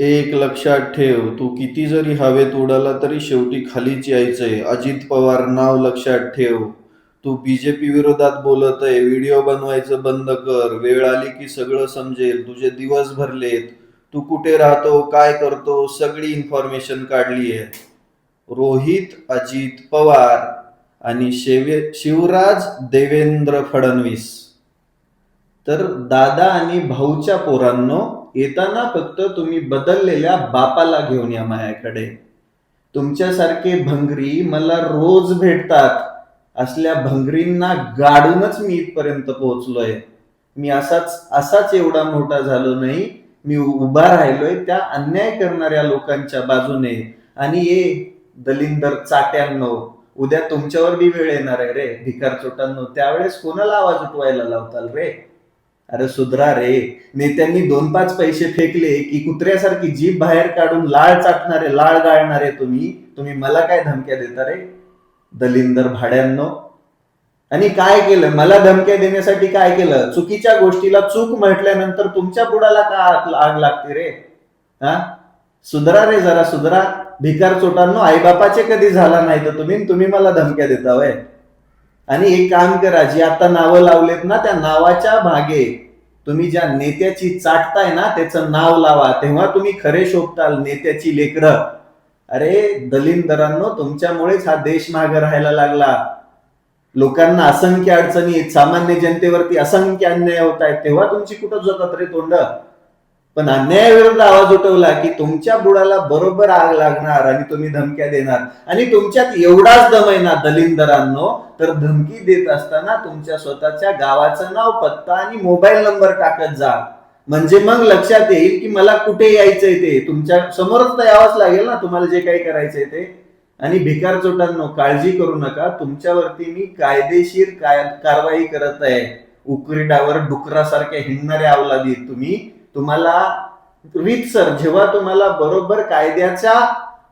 एक लक्षात ठेव तू किती जरी हवेत उडाला तरी शेवटी खालीच यायचंय. अजित पवार नाव लक्षात ठेव. तू बीजेपी विरोधात बोलत आहे व्हिडिओ बनवायचं बंद कर. वेळ आली की सगळं समजेल तुझे दिवस भरलेत. तू कुठे राहतो काय करतो सगळी इन्फॉर्मेशन काढली आहे रोहित अजित पवार आणि शेवे शिवराज देवेंद्र फडणवीस. तर दादा आणि भाऊच्या पोरांनो येताना फक्त तुम्ही बदललेल्या बापाला घेऊन या माझ्याकडे. तुमच्यासारखे भंगरी मला रोज भेटतात. असल्या भंगरींना गाडूनच मी इथपर्यंत पोहोचलोय. मी असाच असाच एवढा मोठा झालो नाही. मी उभा राहिलोय त्या अन्याय करणाऱ्या लोकांच्या बाजूने. आणि ये दलिंदर चाट्यांनो उद्या तुमच्यावर बी वेळ येणार आहे रे. भिकार चोटांनो त्यावेळेस कोणाला आवाज उठवायला लावताल रे? अरे सुधरा रे नेत्यांनी दोन पाच पैसे फेकले की कुत्र्यासारखी जीभ बाहेर काढून लाळ चाटणारे लाळ गाळणारे तुम्ही? तुम्ही मला काय धमक्या देता रे? दलिंदर भाड्यांनो. आणि काय केलं? मला धमक्या देण्यासाठी काय केलं? चुकीच्या गोष्टीला चूक म्हटल्यानंतर तुमच्या बुडाला का आग आग लागते रे? हा? सुधरा रे जरा सुधरा. भिकार चोटांनो आईबापाचे कधी झाला नाही तर तुम्ही तुम्ही मला धमक्या देता वय आणि एक काम करा जी आता नावं लावलेत ना त्या नावाच्या मागे तुम्ही ज्या नेत्याची चाटताय ना त्याचं नाव लावा. तेव्हा तुम्ही खरे शोभताल नेत्याची लेकरं. अरे दलिंदरांनो तुमच्यामुळेच हा देश मागे राहायला लागला. लोकांना असंख्य अडचणी आहेत. सामान्य जनतेवरती असंख्य अन्याय होत आहेत. तेव्हा तुमची कुठं जगत रे तोंड? पण अन्यायाविरुद्ध आवाज उठवला की तुमच्या बुडाला बरोबर आग लागणार आणि तुम्ही धमक्या देणार. आणि तुमच्यात एवढाच दम आहे ना दलिंदरांनो तर धमकी देत असताना तुमच्या स्वतःच्या गावाचं नाव पत्ता आणि मोबाईल नंबर टाकत जा. म्हणजे मग लक्षात येईल की मला कुठे यायचंय ते. तुमच्या समोरच तर यावंच लागेल ना तुम्हाला जे काही करायचंय ते. आणि भिकार चोटांनो काळजी करू नका. तुमच्यावरती मी कायदेशीर काय कारवाई करत आहे. उकरीडावर डुकरासारख्या हिंडणाऱ्या अवलादी तुम्ही तुम्हाला रीतसर जेव्हा तुम्हाला बरोबर कायद्याच्या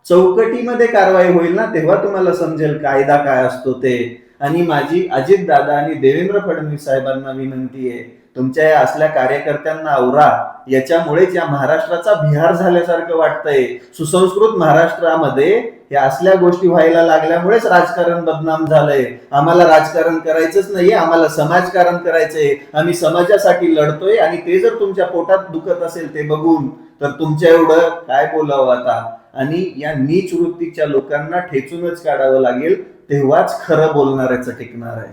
चौकटीमध्ये कारवाई होईल ना तेव्हा तुम्हाला समजेल कायदा काय असतो ते. आणि माझी अजित दादा आणि देवेंद्र फडणवीस साहेबांना विनंती आहे तुमच्या या असल्या कार्यकर्त्यांना आवरा. याच्यामुळेच या महाराष्ट्राचा बिहार झाल्यासारखं वाटतंय. सुसंस्कृत महाराष्ट्रामध्ये या असल्या गोष्टी व्हायला लागल्यामुळेच राजकारण बदनाम झालंय. आम्हाला राजकारण करायचंच नाहीये आम्हाला समाजकारण करायचंय. आम्ही समाजासाठी लढतोय आणि ते जर तुमच्या पोटात दुखत असेल ते बघून तर तुमच्या एवढं काय बोलावं आता? आणि या नीच वृत्तीच्या लोकांना ठेचूनच काढावं लागेल तेव्हाच खरं बोलणाऱ्याचं टिकणार आहे.